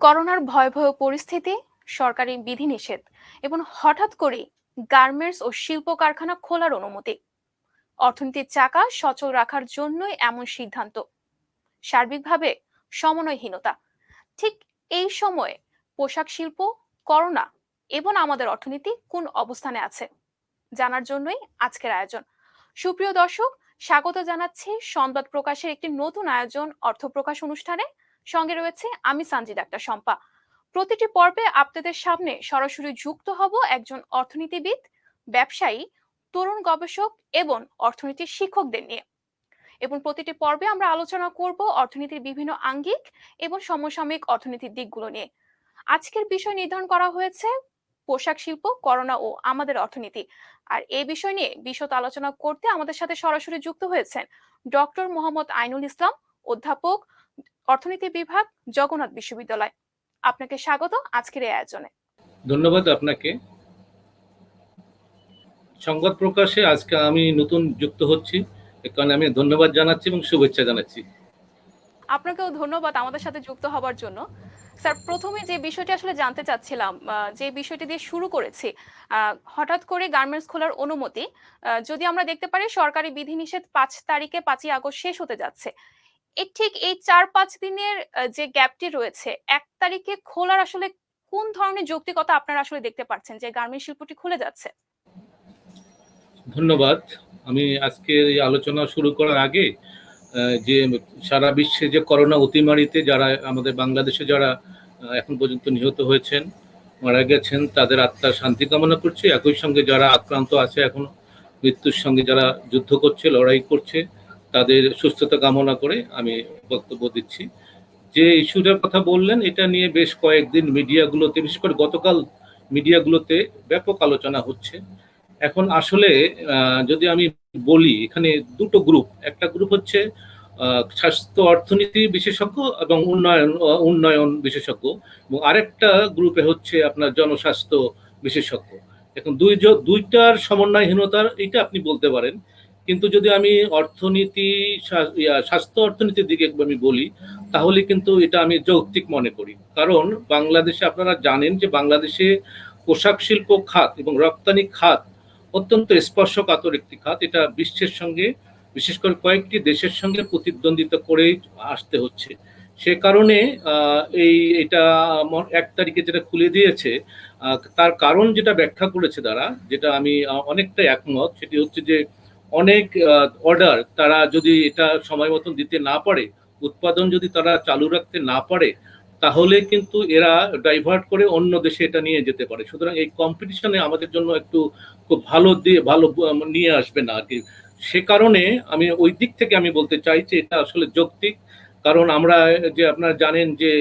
করোনার ভয়াবহ পরিস্থিতি, সরকারি বিধিনিষেধ এবং হঠাৎ করে গার্মেন্টস ও শিল্প কারখানা খোলার অনুমতি। অর্থনীতির চাকা সচল রাখার জন্যই এমন সিদ্ধান্ত। সার্বিকভাবে সমন্বয়হীনতা। ঠিক এই সময়ে পোশাক শিল্প, করোনা এবং আমাদের অর্থনীতি কোন অবস্থানে আছে, জানার জন্যই আজকের আয়োজন। সুপ্রিয় দর্শক, স্বাগত জানাচ্ছি সংবাদ প্রকাশের একটি নতুন আয়োজন অর্থ প্রকাশ অনুষ্ঠানে। সঙ্গে রয়েছে আমি সানজি ডাক্তার শম্পা। প্রতিটি পর্বে আপনাদের সামনে সরাসরি যুক্ত হব একজন অর্থনীতিবিদ, ব্যবসায়ী, তরুণ গবেষক এবং অর্থনীতির শিক্ষকদের নিয়ে। এবং প্রতিটি পর্বে আমরা আলোচনা করব অর্থনীতির বিভিন্ন আঙ্গিক এবং সমসাময়িক অর্থনীতির দিকগুলো নিয়ে। আজকের বিষয় নির্ধারণ করা হয়েছে পোশাক শিল্প, করোনা ও আমাদের অর্থনীতি। আর এই বিষয় নিয়ে বিশদ আলোচনা করতে আমাদের সাথে সরাসরি যুক্ত হয়েছেন ডক্টর মোহাম্মদ আইনুল ইসলাম, অধ্যাপক অর্থনীতি বিভাগ জগন্নাথ বিশ্ববিদ্যালয়। আপনাকে স্বাগত আজকের এই আয়োজনে। ধন্যবাদ আপনাকে। সংবাদ প্রকাশে আজকে আমি নতুন যুক্ত হচ্ছি কারণে আমি ধন্যবাদ জানাচ্ছি এবং শুভেচ্ছা জানাচ্ছি। আপনাকেও ধন্যবাদ আমাদের সাথে যুক্ত হবার জন্য। স্যার প্রথমে যে বিষয়টি আসলে জানতে চাচ্ছিলাম যে বিষয়টি দিয়ে শুরু করেছি হঠাৎ করে গার্মেন্টস খোলার অনুমতি যদি আমরা দেখতে পারি সরকারি বিধিনিষেধ পাঁচ তারিখে পাঁচই আগস্ট শেষ হতে যাচ্ছে। এই ঠিক এই চার পাঁচ দিনের যে গ্যাপটি রয়েছে, এক তারিখে খোলার আসলে কোন ধরনের যৌক্তিকতা আপনারা আসলে দেখতে পাচ্ছেন যে গার্মেন্ট শিল্পটি খুলে যাচ্ছে? ধন্যবাদ। আমি আজকের এই আলোচনা শুরু করার আগে যে সারা বিশ্বে যে করোনা অতিমারিতে যারা আমাদের বাংলাদেশে যারা এখন পর্যন্ত নিহত হয়েছেন, মারা গেছেন, তাদের আত্মার শান্তি কামনা করছি। একই সঙ্গে যারা আক্রান্ত আছে, এখন মৃত্যুর সঙ্গে যারা যুদ্ধ করছে, লড়াই করছে তাদের সুস্থতা কামনা করে আমি বক্তব্য দিচ্ছি। যে ইস্যুটার কথা বললেন, এটা নিয়ে বেশ কয়েকদিন মিডিয়াগুলোতে, বিশেষ করে গতকাল মিডিয়াগুলোতে ব্যাপক আলোচনা হচ্ছে। এখন আসলে যদি আমি বলি, এখানে দুটো গ্রুপ একটা গ্রুপ হচ্ছে স্বাস্থ্য অর্থনীতি বিশেষজ্ঞ এবং উন্নয়ন উন্নয়ন বিশেষজ্ঞ। এবং আরেকটা গ্রুপে হচ্ছে আপনার জনস্বাস্থ্য বিশেষজ্ঞ। এখন দুই দুইটার সমন্বয়হীনতার, এটা আপনি বলতে পারেন কিন্তু যদি আমি অর্থনীতি স্বাস্থ্য অর্থনীতির দিকে আমি বলি, তাহলে কিন্তু এটা আমি যৌক্তিক মনে করি। কারণ বাংলাদেশে আপনারা জানেন যে বাংলাদেশে পোশাক শিল্প খাত এবং রপ্তানি খাত অত্যন্ত স্পর্শকাতর একটি খাত। এটা বিশ্বের সঙ্গে, বিশেষ করে কয়েকটি দেশের সঙ্গে প্রতিদ্বন্দ্বিতা করেই আসতে হচ্ছে। সে কারণে এই, এটা এক তারিখে যেটা খুলে দিয়েছে তার কারণ যেটা ব্যাখ্যা করেছে তারা, যেটা আমি অনেকটা একমত, সেটি হচ্ছে যে অনেক অর্ডার তারা যদি এটা সময় মতন দিতে না পারে, উৎপাদন যদি তারা চালু রাখতে না পারে, তাহলে কিন্তু এরা ডাইভার্ট করে অন্য দেশে এটা নিয়ে যেতে পারে। সুতরাং এই কম্পিটিশনে আমাদের জন্য একটু খুব ভালো দিয়ে, ভালো নিয়ে আসবে না আর কি সে কারণে আমি ওই দিক থেকে আমি বলতে চাই যে এটা আসলে যৌক্তিক। কারণ আমরা যে আপনারা জানেন যে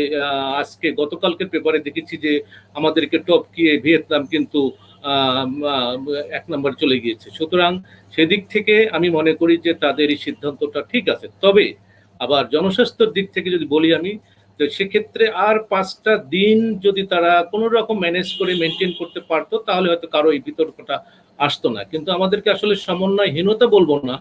আজকে গতকালকের পেপারে দেখেছি যে আমাদেরকে টপকিয়ে ভিয়েতনাম কিন্তু এক নম্বর চলে গিয়েছে। সুতরাং সেদিক থেকে আমি মনে করি যে তাদের এই সিদ্ধান্তটা ঠিক আছে। তবে আবার জনস্বাস্থ্যের দিক থেকে যদি বলি আমি, তো সেক্ষেত্রে আর পাঁচটা দিন যদি তারা কোনো রকম ম্যানেজ করে মেনটেন করতে পারতো, তাহলে হয়তো কারও এই বিতর্কটা আসতো না। কিন্তু আমাদেরকে আসলে সমন্বয়হীনতা বলব না।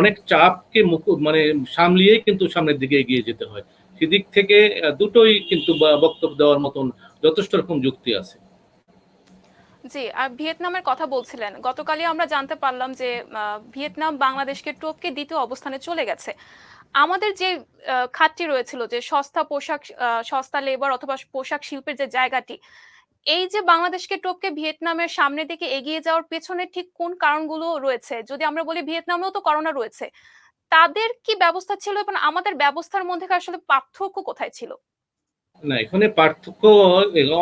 অনেক চাপকে মুখ মানে সামলিয়েই কিন্তু সামনের দিকে এগিয়ে যেতে হয়। সেদিক থেকে দুটোই কিন্তু বক্তব্য দেওয়ার মতন যথেষ্ট রকম যুক্তি আছে। জি, আর ভিয়েতনামের কথা বলছিলেন। গতকালই আমরা জানতে পারলাম যে ভিয়েতনাম বাংলাদেশকে টপকে দ্বিতীয় অবস্থানে চলে গেছে। আমাদের যে খাতটি রয়েছিল যে, সস্তা পোশাক সস্তা লেবার অথবা পোশাক শিল্পের যে জায়গাটি, এই যে বাংলাদেশকে টপকে ভিয়েতনামের সামনে দিকে এগিয়ে যাওয়ার পেছনে ঠিক কোন কারণগুলো রয়েছে? যদি আমরা বলি ভিয়েতনামেও তো করোনা রয়েছে, তাদের কি ব্যবস্থা ছিল এবং আমাদের ব্যবস্থার মধ্যে আসলে পার্থক্য কোথায় ছিল? না, এখানে পার্থক্য,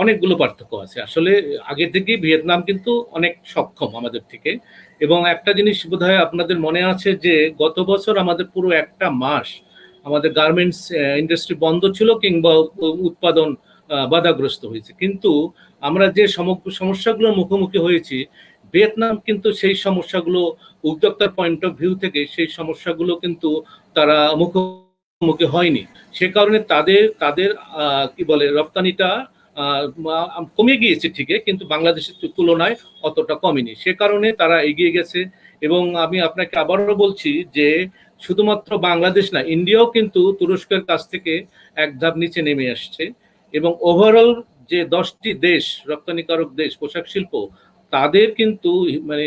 অনেকগুলো পার্থক্য আছে। আসলে আগে থেকে ভিয়েতনাম কিন্তু অনেক সক্ষম আমাদের থেকে। এবং একটা জিনিস বোধহয় আপনাদের মনে আছে যে, গত বছর আমাদের পুরো একটা মাস আমাদের গার্মেন্টস ইন্ডাস্ট্রি বন্ধ ছিল কিংবা উৎপাদন বাধাগ্রস্ত হয়েছে। কিন্তু আমরা যে সমগ্র সমস্যাগুলোর মুখোমুখি হয়েছি, ভিয়েতনাম কিন্তু সেই সমস্যাগুলো, উদ্যোক্তার পয়েন্ট অফ ভিউ থেকে সেই সমস্যাগুলো কিন্তু তারা মুখোমুখি হয়নি। সে কারণে তাদের তাদের কি বলে, রপ্তানিটা কমে গিয়েছে ঠিকই, কিন্তু বাংলাদেশের তুলনায় অতটা কমেনি। সে কারণে তারা এগিয়ে গেছে এবং আমি আপনাকে আবারও বলছি যে শুধুমাত্র বাংলাদেশ না, ইন্ডিয়াও কিন্তু তুরস্কের কাছ থেকে এক ধাপ নিচে নেমে আসছে এবং ওভারঅল যে দশটি দেশ, রপ্তানিকারক দেশ, পোশাক শিল্প, তাদের কিন্তু মানে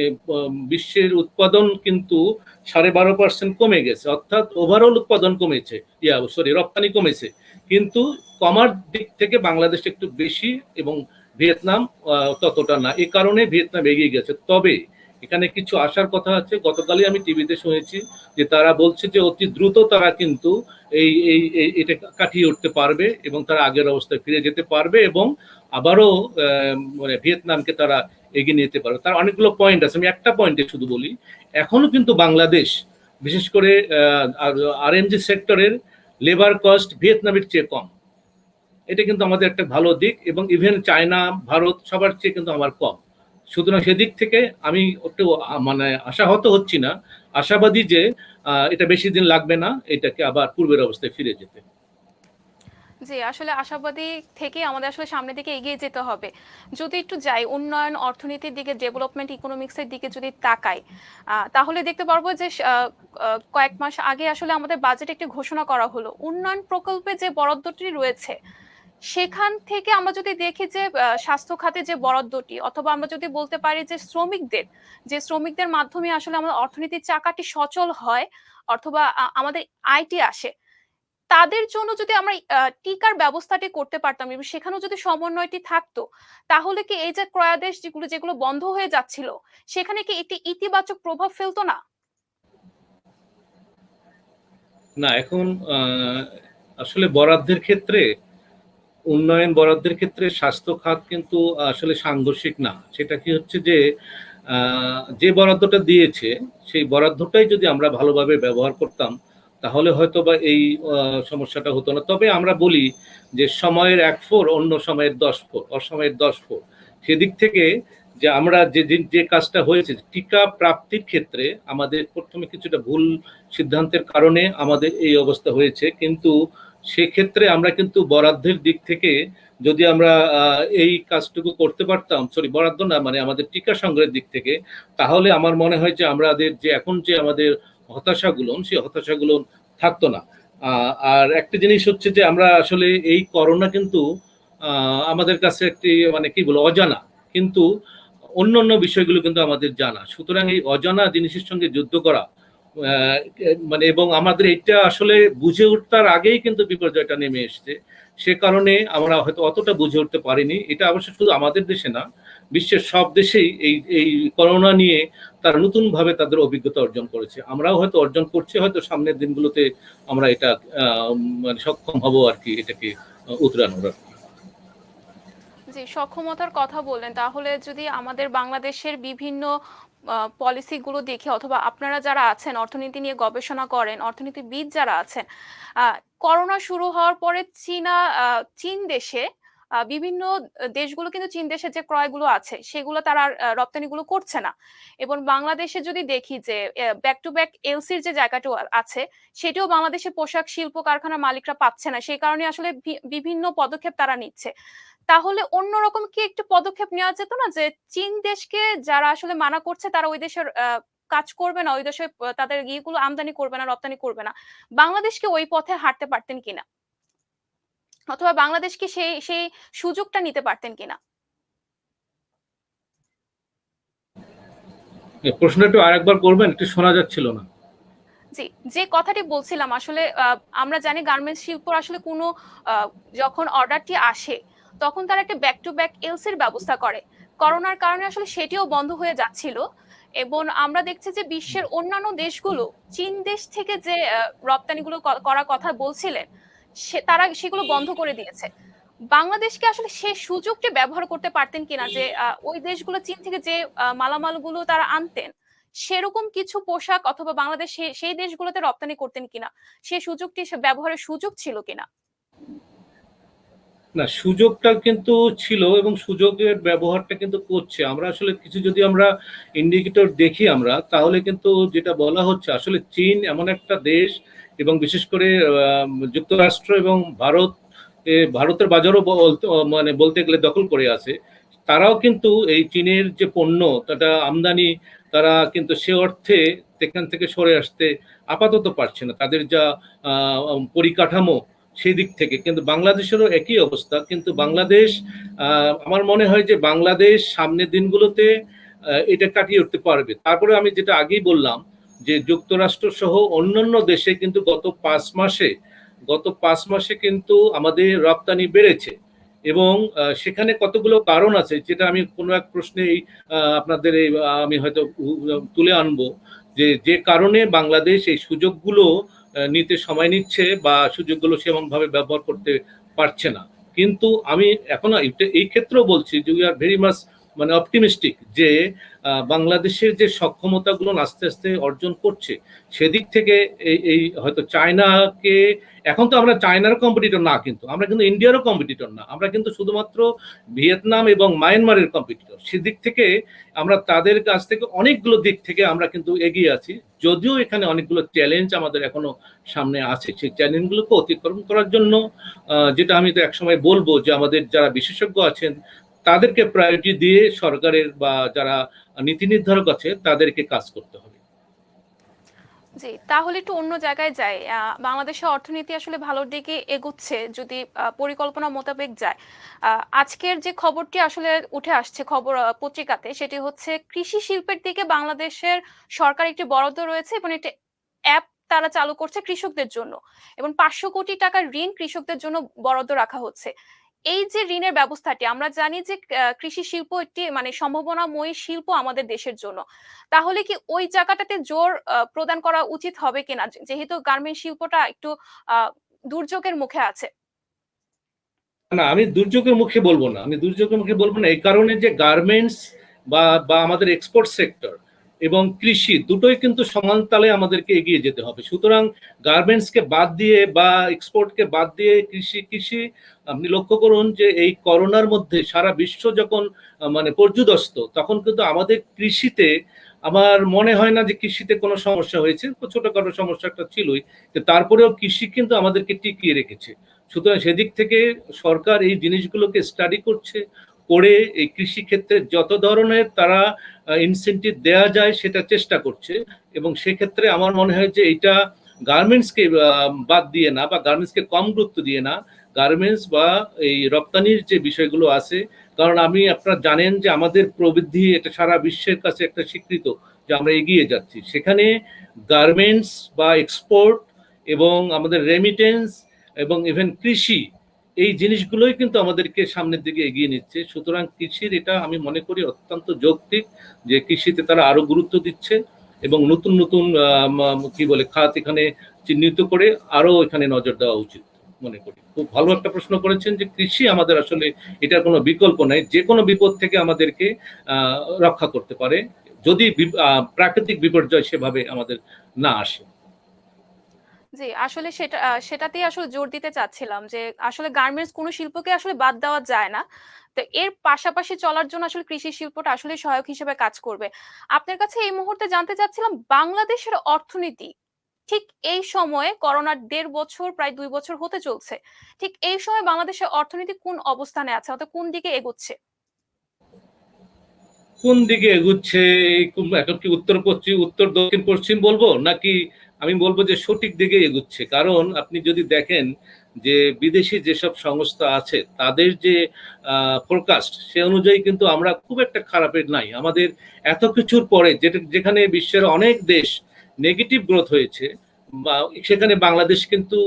বিশ্বের উৎপাদন কিন্তু সাড়ে বারো পার্সেন্ট কমে গেছে, অর্থাৎ ওভারঅল উৎপাদন কমেছে, ইয়া সরি রপ্তানি কমেছে। কিন্তু কমার দিক থেকে বাংলাদেশ একটু বেশি এবং ভিয়েতনাম ততটা না। এ কারণে ভিয়েতনাম এগিয়ে গেছে। তবে এখানে কিছু আসার কথা আছে। গতকালই আমি টিভিতে শুনেছি যে তারা বলছে যে অতি দ্রুত তারা কিন্তু এই এই এটা কাটিয়ে উঠতে পারবে এবং তারা আগের অবস্থায় ফিরে যেতে পারবে এবং আবারও মানে ভিয়েতনামকে তারা এগিয়ে নিতে পারবে। তার অনেকগুলো পয়েন্ট আছে। আমি একটা পয়েন্টে শুধু বলি, এখনও কিন্তু বাংলাদেশ, বিশেষ করে আর এম জি সেক্টরের লেবার কস্ট ভিয়েতনামের চেয়ে কম। এটা কিন্তু আমাদের একটা ভালো দিক এবং ইভেন চায়না, ভারত সবার চেয়ে কিন্তু আমার কম। সুতরাং সেদিক থেকে আমি একটু মানে আশাহত হচ্ছি না। আশাবাদী যে এটা বেশি দিন লাগবে না, এটাকে আবার পূর্বের অবস্থায় ফিরে যেতে। জি, আসলে আশাবাদী থেকে আমাদের আসলে সামনের দিকে এগিয়ে যেতে হবে। যদি একটু যাই, উন্নয়ন, অর্থনীতির দিকে ডেভেলপমেন্ট ইকোনমিক্সের দিকে যদি তাকাই তাহলে দেখতে পারব যে কয়েক মাস আগে আসলে আমাদের বাজেট একটি ঘোষণা করা হলো। উন্নয়ন প্রকল্পে যে বরাদ্দটি রয়েছে সেখান থেকে আমরা যদি দেখি যে স্বাস্থ্য খাতে যে বরাদ্দটি, অথবা আমরা যদি বলতে পারি যে শ্রমিকদের যে শ্রমিকদের মাধ্যমে আসলে আমাদের অর্থনীতির চাকাটি সচল হয়, অথবা আমাদের আইটি আসে, তাদের জন্য যদি আমরা টিকার ব্যবস্থাটি করতে পারতাম, এবং সেখানেও যদি সমন্বয়টি থাকতো, তাহলে কি এই যে ক্রয়াদেশ যেগুলো যেগুলো বন্ধ হয়ে যাচ্ছিল, সেখানে কি একটি ইতিবাচক প্রভাব ফেলতো না? না, এখন আসলে বরাদ্দের ক্ষেত্রে উন্নয়ন বরাদ্দের ক্ষেত্রে স্বাস্থ্য খাত কিন্তু আসলে সাংঘর্ষিক না। সেটা কি হচ্ছে যে যে বরাদ্দটা দিয়েছে, সেই বরাদ্দটাই যদি আমরা ভালোভাবে ব্যবহার করতাম, তাহলে হয়তো বা এই সমস্যাটা হতো না। তবে আমরা বলি যে সময়ের এক ফোর অন্য সময়ের দশ ফোর অসময়ের দশ ফোর সেদিক থেকে যে আমরা যে যে- কাজটা হয়েছে, টিকা প্রাপ্তির ক্ষেত্রে আমাদের প্রথমে কিছুটা ভুল সিদ্ধান্তের কারণে আমাদের এই অবস্থা হয়েছে। কিন্তু সেক্ষেত্রে আমরা কিন্তু বরাদ্দের দিক থেকে যদি আমরা এই কাজটুকু করতে পারতাম সরি বরাদ্দ না মানে আমাদের টিকা সংগ্রহের দিক থেকে, তাহলে আমার মনে হয় যে আমাদের যে এখন যে আমাদের হতাশাগুলো, সেই হতাশাগুলো থাকতো না। আর একটা জিনিস হচ্ছে যে আমরা আসলে এই করোনা কিন্তু আমাদের কাছে একটি মানে কি বলব, অজানা। কিন্তু অন্য অন্য বিষয়গুলো কিন্তু আমাদের জানা। সুতরাং এই অজানা জিনিসের সঙ্গে যুদ্ধ করা মানে এবং আমাদের এটা আসলে বুঝে উঠতার আগেই কিন্তু বিপর্যয়টা নেমে এসছে। সে কারণে আমরা হয়তো অতটা বুঝে উঠতে পারিনি। এটা অবশ্য শুধু আমাদের দেশে না, বিশ্বের সব দেশেই এই এই করোনা নিয়ে তারা নতুন ভাবে তাদের অভিজ্ঞতা অর্জন করেছে। আমরাও হয়তো অর্জন করছি, হয়তো সামনের দিনগুলোতে আমরা এটা মানে সক্ষম হব আর কি, এটাকে উতরানোর। জি, সক্ষমতার কথা বললেন। তাহলে যদি আমাদের বাংলাদেশের বিভিন্ন পলিসিগুলো দেখে অথবা আপনারা যারা আছেন, অর্থনীতি নিয়ে গবেষণা করেন, অর্থনীতিবিদ যারা আছেন করোনা শুরু হওয়ার পরে চীনা চীন দেশে বিভিন্ন দেশগুলো কিন্তু চীন দেশে যে ক্রয়গুলো আছে, সেগুলো তারা রপ্তানিগুলো করছে না। এবং বাংলাদেশে যদি দেখি যে ব্যাক টু ব্যাক এলসির যে জায়গাটা আছে, সেটিও বাংলাদেশের পোশাক শিল্প কারখানার মালিকরা পাচ্ছে না। সেই কারণে আসলে বিভিন্ন পদক্ষেপ তারা নিচ্ছে। তাহলে অন্যরকম কি একটু পদক্ষেপ নেওয়া যেত না যে, চীন দেশকে যারা আসলে মানা করছে, তারা ওই দেশের কাজ করবে না, ওই দেশে তাদের ইয়েগুলো আমদানি করবে না, রপ্তানি করবে না। বাংলাদেশকে ওই পথে হাঁটতে পারতেন কিনা? অথবা বাংলাদেশ কি সেই সেই সুযোগটা নিতে পারতেন কিনা? প্রশ্নটা একটু আরেকবার করবেন একটু শোনা যাচ্ছিল না। জি যে কথাটি বলছিলাম আসলে আমরা জানি গার্মেন্টস শিল্প আসলে কোনো যখন অর্ডারটি আসে তখন তারা একটা ব্যাক টু ব্যাক এলসির ব্যবস্থা করে। করোনার কারণে আসলে সেটিও বন্ধ হয়ে যাচ্ছিল এবং আমরা দেখছি যে বিশ্বের অন্যান্য দেশগুলো চীন দেশ থেকে যে রপ্তানিগুলো করার কথা বলছিলেন সে তারা সেগুলো বন্ধ করে দিয়েছে। বাংলাদেশকে আসলে সে সুযোগটি ব্যবহার করতে পারতেন কিনা যে ওই দেশগুলো চীন থেকে যে মালামালগুলো তারা আনতেন, সেরকম কিছু পোশাক অথবা বাংলাদেশ সেই দেশগুলোতে রপ্তানি করতেন কিনা? সেই সুযোগটি সে ব্যবহারের সুযোগ ছিল কিনা? না, সুযোগটা কিন্তু ছিল এবং সুযোগের ব্যবহারটা কিন্তু করছে। আমরা আসলে কিছু যদি আমরা ইন্ডিকেটর দেখি আমরা, তাহলে কিন্তু যেটা বলা হচ্ছে, আসলে চীন এমন একটা দেশ এবং বিশেষ করে যুক্তরাষ্ট্র এবং ভারত ভারতের বাজারও মানে বলতে গেলে দখল করে আছে। তারাও কিন্তু এই চীনের যে পণ্য তাটা আমদানি, তারা কিন্তু সে অর্থে সেখান থেকে সরে আসতে আপাতত পারছে না। তাদের যা পরিকাঠামো সেই দিক থেকে। কিন্তু বাংলাদেশেরও একই অবস্থা। কিন্তু বাংলাদেশ আমার মনে হয় যে বাংলাদেশ সামনের দিনগুলোতে এটা কাটিয়ে উঠতে পারবে। তারপরে আমি যেটা আগেই বললাম যে যুক্তরাষ্ট্র সহ অন্যান্য দেশে কিন্তু গত পাঁচ মাসে, গত পাঁচ মাসে কিন্তু আমাদের রপ্তানি বেড়েছে। এবং সেখানে কতগুলো কারণ আছে যেটা আমি কোনো এক প্রশ্নে আপনাদের এই, আমি হয়তো তুলে আনব যে যে কারণে বাংলাদেশ এই সুযোগগুলো নিতে সময় নিচ্ছে বা সুযোগগুলো সেমনভাবে ব্যবহার করতে পারছে না। কিন্তু আমি এখনও এই ক্ষেত্রেও বলছি যে উই আর ভেরি মাচ মানে অপটিমিস্টিক যে বাংলাদেশের যে সক্ষমতাগুলো আস্তে আস্তে অর্জন করছে, সেদিক থেকে এই এই হয়তো চায়নাকে, এখন তো আমরা চায়নার কম্পিটিটর না কিন্তু, আমরা কিন্তু ইন্ডিয়ারও কম্পিটিটর না, আমরা কিন্তু শুধুমাত্র ভিয়েতনাম এবং মায়ানমারের কম্পিটিটর সেদিক থেকে আমরা তাদের কাছ থেকে অনেকগুলো দিক থেকে আমরা কিন্তু এগিয়ে আছি, যদিও এখানে অনেকগুলো চ্যালেঞ্জ আমাদের এখনও সামনে আছে, সেই চ্যালেঞ্জগুলোকে অতিক্রম করার জন্য যেটা আমি তো একসময় বলব যে আমাদের যারা বিশেষজ্ঞ আছেন তাদেরকে প্রায়োরিটি দিয়ে সরকারের বা যারা নীতি নির্ধারক আছে, তাদেরকে কাজ করতে হবে। জি, তাহলে একটু অন্য জায়গায় যাই। বাংলাদেশের অর্থনীতি আসলে ভালোর দিকে এগুচ্ছে, যদি পরিকল্পনা মোতাবেক যায়। আজকের যে খবরটি আসলে উঠে আসছে খবর পত্রিকাতে, সেটি হচ্ছে কৃষি শিল্পের দিকে বাংলাদেশের সরকার একটি বরাদ্দ রয়েছে এবং একটি অ্যাপ তারা চালু করছে কৃষকদের জন্য। এবং পাঁচশো কোটি টাকার ঋণ কৃষকদের জন্য বরাদ্দ রাখা হচ্ছে। এই যে ঋণের ব্যবস্থাটি, আমরা জানি যে কৃষি শিল্প একটি মানে সম্ভাবনাময়ী শিল্প আমাদের দেশের জন্য। তাহলে কি ওই জায়গাটাতে জোর প্রদান করা উচিত হবে কিনা? যেহেতু গার্মেন্ট শিল্পটা একটু দুর্যোগের মুখে আছে। না, আমি দুর্যোগের মুখে বলব না। আমি দুর্যোগের মুখে বলব না। এই কারণে যে গার্মেন্টস বা বা আমাদের এক্সপোর্ট সেক্টর এবং কৃষি দুটোই কিন্তু সমান তালে আমাদেরকে এগিয়ে যেতে হবে। সুতরাং গার্মেন্টসকে বাদ দিয়ে বা এক্সপোর্টকে বাদ দিয়ে কৃষি কৃষি, আপনি লক্ষ্য করুন যে এই করোনার মধ্যে সারা বিশ্ব যখন মানে পর্যুদস্ত, তখন কিন্তু আমাদের কৃষিতে আমার মনে হয় না যে কৃষিতে কোনো সমস্যা হয়েছে ছোটখাটো সমস্যা একটা ছিলই তারপরেও কৃষি কিন্তু আমাদেরকে টিকিয়ে রেখেছে। সুতরাং সেদিক থেকে সরকার এই জিনিসগুলোকে স্টাডি করছে করে এই কৃষিক্ষেত্রে যত ধরনের তারা ইনসেন্টিভ দেয়া যায় সেটা চেষ্টা করছে এবং সেক্ষেত্রে আমার মনে হয় যে এটা গার্মেন্টসকে বাদ দিয়ে না বা গার্মেন্টসকে কম গুরুত্ব দিয়ে না। গার্মেন্টস বা এই রপ্তানির যে বিষয়গুলো আছে, কারণ আমি, আপনারা জানেন যে আমাদের প্রবৃদ্ধি এটা সারা বিশ্বের কাছে একটা স্বীকৃত যে আমরা এগিয়ে যাচ্ছি। সেখানে গার্মেন্টস বা এক্সপোর্ট এবং আমাদের রেমিটেন্স এবং ইভেন কৃষি এই জিনিসগুলোই কিন্তু আমাদেরকে সামনের দিকে এগিয়ে নিচ্ছে। সুতরাং কৃষির এটা আমি মনে করি অত্যন্ত যৌক্তিক যে কৃষিতে তারা আরও গুরুত্ব দিচ্ছে এবং নতুন নতুন কি বলে, খাত এখানে চিহ্নিত করে আরও এখানে নজর দেওয়া উচিত মনে করি। খুব ভালো একটা প্রশ্ন করেছেন যে কৃষি আমাদের আসলে এটার কোনো বিকল্প নাই। যে কোনো বিপদ থেকে আমাদেরকে রক্ষা করতে পারে। যদি প্রাকৃতিক বিপর্যয় সেভাবে আমাদের না আসে। জি, আসলে সেটা সেটাতেই আসলে জোর দিতে চাচ্ছিলাম যে আসলে গার্মেন্টস কোনো শিল্পকে আসলে বাদ দেওয়া যায় না। তো এর পাশাপাশি চলার জন্য আসলে কৃষি শিল্পটা আসলে সহায়ক হিসেবে কাজ করবে। আপনার কাছে এই মুহূর্তে জানতে চাচ্ছিলাম বাংলাদেশের অর্থনীতি, ঠিক এই সময়ে করোনার দেড় বছর, প্রায় দুই বছর হতে চলছে, ঠিক এই সময় বাংলাদেশের অর্থনীতি কোন অবস্থানে আছে? অর্থাৎ কোন দিকে এগোচ্ছে? কোন দিকে এগুচ্ছে? এখন কি উত্তর পশ্চিম উত্তর দক্ষিণ পশ্চিম বলব? নাকি আমি বলব যে সঠিক দিকে এগুচ্ছে। কারণ আপনি যদি দেখেন যে বিদেশি যেসব সংস্থা আছে, তাদের যে ফোরকাস্ট সে অনুযায়ী কিন্তু আমরা খুব একটা খারাপের নাই। আমাদের এত কিছুর পরে যেটা, যেখানে বিশ্বের অনেক দেশ নেগেটিভ গ্রোথ হয়েছে, বা, সেখানে বাংলাদেশ কিন্তু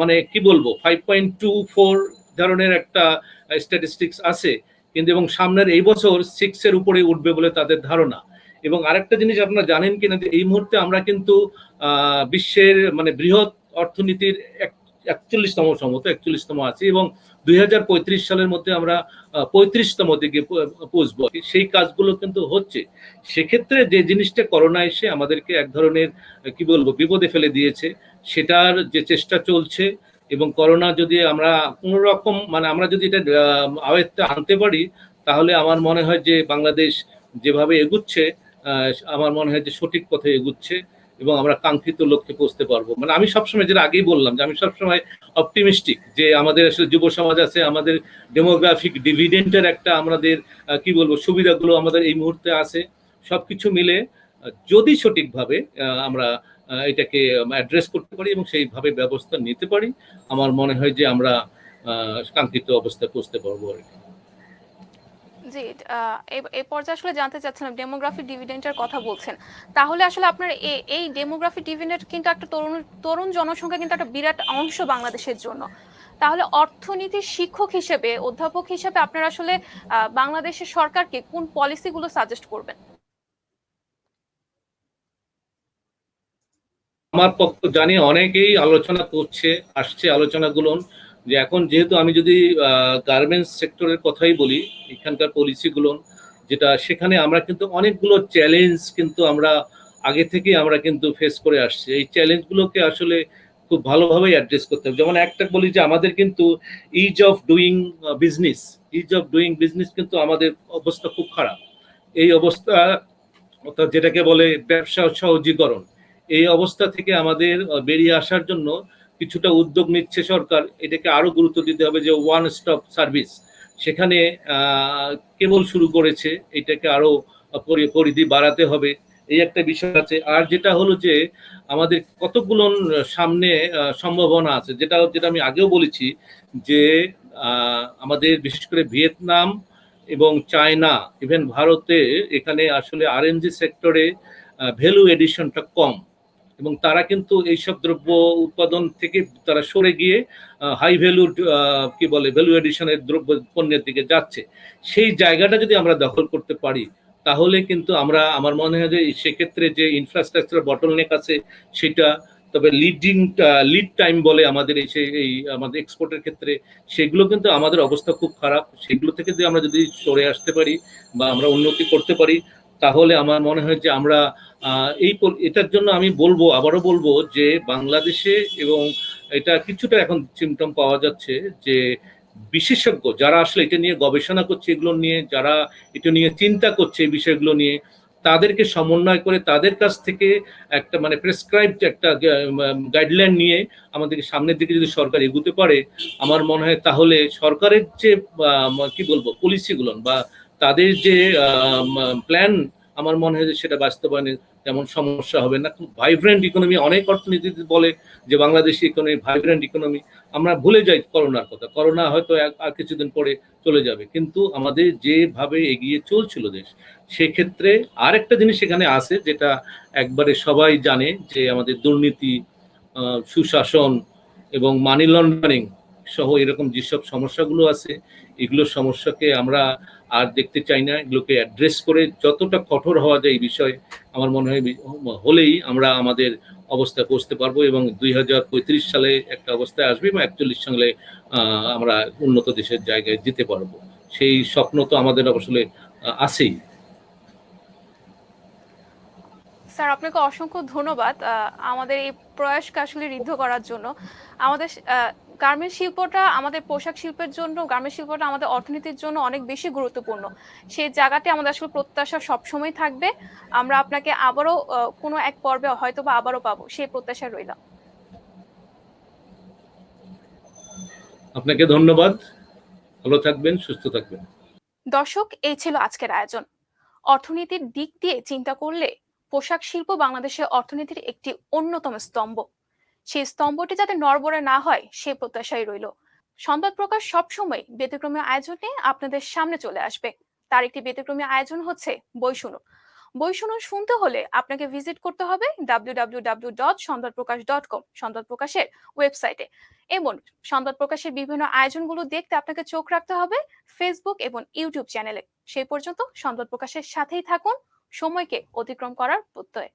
মানে কি বলব ফাইভ পয়েন্ট টু ফোর ধরনের একটা স্ট্যাটিস্টিক্স আছে। কিন্তু এবং সামনের এই বছর সিক্সের উপরে উঠবে বলে তাদের ধারণা। এবং আরেকটা জিনিস আপনারা জানেন কিনা যে এই মুহূর্তে আমরা কিন্তু বিশ্বের মানে বৃহৎ অর্থনীতির একচল্লিশতম সম্ভবত একচল্লিশতম আছি এবং দুই হাজার পঁয়ত্রিশ সালের মধ্যে আমরা পঁয়ত্রিশতম দিকে পৌঁছবো। সেই কাজগুলো কিন্তু হচ্ছে। সেক্ষেত্রে যে জিনিসটা করোনা এসে আমাদেরকে এক ধরনের, কি বলব, বিপদে ফেলে দিয়েছে, সেটার যে চেষ্টা চলছে এবং করোনা যদি আমরা কোনো রকম মানে আমরা যদি এটা আয়ত্তে আনতে পারি, তাহলে আমার মনে হয় যে বাংলাদেশ যেভাবে এগুচ্ছে আমার মনে হয় যে সঠিক পথে এগুচ্ছে এবং আমরা কাঙ্ক্ষিত লক্ষ্যে পৌঁছতে পারব মানে আমি সবসময় যেটা আগেই বললাম যে আমি সবসময় অপটিমিস্টিক যে আমাদের আসলে যুব সমাজ আছে, আমাদের ডেমোগ্রাফিক ডিভিডেন্টের একটা আমাদের কি বলব, সুবিধাগুলো আমাদের এই মুহূর্তে আছে সব কিছু মিলে, যদি সঠিকভাবে আমরা এটাকে অ্যাড্রেস করতে পারি এবং সেইভাবে ব্যবস্থা নিতে পারি, আমার মনে হয় যে আমরা কাঙ্ক্ষিত অবস্থায় পৌঁছতে পারব আর কি। জি পর্যায়ে আসলে জানতে চাচ্ছিলাম ডেমোগ্রাফি ডিভিডেন্টের কথা বলছেন। তাহলে আসলে আপনার এই ডেমোগ্রাফি ডিভিডেন্ট কিন্তু একটা তরুণ তরুণ জনসংখ্যা কিন্তু একটা বিরাট অংশ বাংলাদেশের জন্য। তাহলে অর্থনীতির শিক্ষক হিসেবে, অধ্যাপক হিসেবে আপনারা আসলে বাংলাদেশের সরকারকে কোন পলিসিগুলো সাজেস্ট করবেন? আমার পক্ষ জানি অনেকেই আলোচনা করছে, আসছে আলোচনাগুলো। যে এখন যেহেতু আমি যদি গার্মেন্টস সেক্টরের কথাই বলি, এখানকার পলিসিগুলো যেটা সেখানে আমরা কিন্তু অনেকগুলো চ্যালেঞ্জ কিন্তু আমরা আগে থেকে আমরা কিন্তু ফেস করে আসছি। এই চ্যালেঞ্জগুলোকে আসলে খুব ভালোভাবে অ্যাড্রেস করতে হবে। যেমন একটা বলি যে আমাদের কিন্তু ease of doing business ease of doing business কিন্তু আমাদের অবস্থা খুব খারাপ। এই অবস্থা, অর্থাৎ যেটাকে বলে ব্যবসা সহজীকরণ, এই অবস্থা থেকে আমাদের বেরিয়ে আসার জন্য কিছুটা উদ্যোগ নিচ্ছে সরকার, এটাকে আরও গুরুত্ব দিতে হবে যে ওয়ান স্টপ সার্ভিস সেখানে কেবল শুরু করেছে, এটাকে আরও পরি- পরিধি বাড়াতে হবে, এই একটা বিষয় আছে। আর যেটা হলো যে, আমাদের কতগুলো সামনে সম্ভাবনা আছে, যেটা যেটা আমি আগেও বলেছি যে আমাদের বিশেষ করে ভিয়েতনাম এবং চায়না ইভেন ভারতে এখানে আসলে আরএনজি সেক্টরে ভ্যালু এডিশনটা কম। এবং তারা কিন্তু এইসব দ্রব্য উৎপাদন থেকে তারা সরে গিয়ে হাই ভ্যালু কি বলে ভ্যালু এডিশনের দ্রব্য, পণ্যের দিকে যাচ্ছে। সেই জায়গাটা যদি আমরা দখল করতে পারি, তাহলে কিন্তু আমরা, আমার মনে হয় যে সেক্ষেত্রে যে ইনফ্রাস্ট্রাকচার বটলনেক আছে সেটা, তবে লিডিং লিড টাইম বলে আমাদের এই এই আমাদের এক্সপোর্টের ক্ষেত্রে, সেগুলো কিন্তু আমাদের অবস্থা খুব খারাপ। সেগুলো থেকে যদি আমরা যদি সরে আসতে পারি বা আমরা উন্নতি করতে পারি তাহলে আমার মনে হয় যে আমরা এই এটার জন্য আমি বলব, আবারও বলব যে বাংলাদেশে এবং এটা কিছুটা এখন সিমটম পাওয়া যাচ্ছে যে বিশেষজ্ঞ যারা আসলে এটা নিয়ে গবেষণা করছে, এগুলো নিয়ে যারা এটা নিয়ে চিন্তা করছে এই বিষয়গুলো নিয়ে, তাদেরকে সমন্বয় করে তাদের কাছ থেকে একটা মানে প্রেসক্রাইবড একটা গাইডলাইন নিয়ে আমাদেরকে সামনের দিকে যদি সরকার এগুতে পারে, আমার মনে হয় তাহলে সরকারের যে কি বলব পলিসিগুলো বা তাদের যে প্ল্যান আমার মনে হয় যে সেটা বাস্তবায়নে তেমন সমস্যা হবে না। খুব ভাইব্রেন্ট ইকোনমি অনেক অর্থনীতিতে বলে যে বাংলাদেশি ইকোনমি ভাইব্রেন্ট ইকোনমি আমরা ভুলে যাই করোনার কথা। করোনা হয়তো আর কিছুদিন পরে চলে যাবে। কিন্তু আমাদের যেভাবে এগিয়ে চলছিল দেশ, সেক্ষেত্রে আরেকটা জিনিস এখানে আছে যেটা একবারে সবাই জানে যে আমাদের দুর্নীতি সুশাসন এবং মানি লন্ডারিং সহ এরকম যেসব সমস্যাগুলো আছে এগুলোর সমস্যাকে আমরা আর দেখতে চাই না, এগুলোকে অ্যাড্রেস করে যতটা কঠোর হওয়া যায় এই বিষয়ে আমার মনে হয় হলেই আমরা আমাদের অবস্থায় পৌঁছতে পারব এবং দুই হাজার পঁয়ত্রিশ সালে একটা অবস্থায় আসবে এবং একচল্লিশ সালে আমরা উন্নত দেশের জায়গায় যেতে পারব। সেই স্বপ্ন তো আমাদের আসলে আছেই। স্যার, আপনাকে অসংখ্য ধন্যবাদ আমাদের এই প্রয়াসকে আসলে ঋদ্ধ করার জন্য। আমাদের গার্মেন্ট শিল্পটা আমাদের পোশাক শিল্পের জন্য গার্মেন্ট শিল্পটা আমাদের অর্থনীতির জন্য অনেক বেশি গুরুত্বপূর্ণ। সেই জায়গাতে আমাদের আসলে প্রত্যাশা সবসময় থাকবে। আমরা আপনাকে আবারও কোনো এক পর্বে হয়তো বা আবারও পাবো সেই প্রত্যাশা রইলাম আপনাকে ধন্যবাদ। ভালো থাকবেন সুস্থ থাকবেন। দর্শক এই ছিল আজকের আয়োজন। অর্থনীতির দিক দিয়ে চিন্তা করলে পোশাক শিল্প বাংলাদেশের অর্থনীতির একটি অন্যতম স্তম্ভ। সেই স্তম্ভটি যাতে নড়বড়ে না হয় সে প্রত্যাশাই রইল। সংবাদ প্রকাশ সবসময় ব্যতিক্রমী আয়োজন নিয়ে আপনাদের সামনে চলে আসবে। তার একটি ব্যতিক্রমী আয়োজন হচ্ছে বই শুনুন শুনতে হলে আপনাকে ভিজিট করতে হবে W dot Sangbad dot com সংবাদ প্রকাশের ওয়েবসাইটে। এবং সংবাদ প্রকাশের বিভিন্ন আয়োজনগুলো দেখতে আপনাকে চোখ রাখতে হবে ফেসবুক এবং ইউটিউব চ্যানেলে। সেই পর্যন্ত সংবাদ প্রকাশের সাথেই থাকুন। সময়কে অতিক্রম করার প্রত্যয়।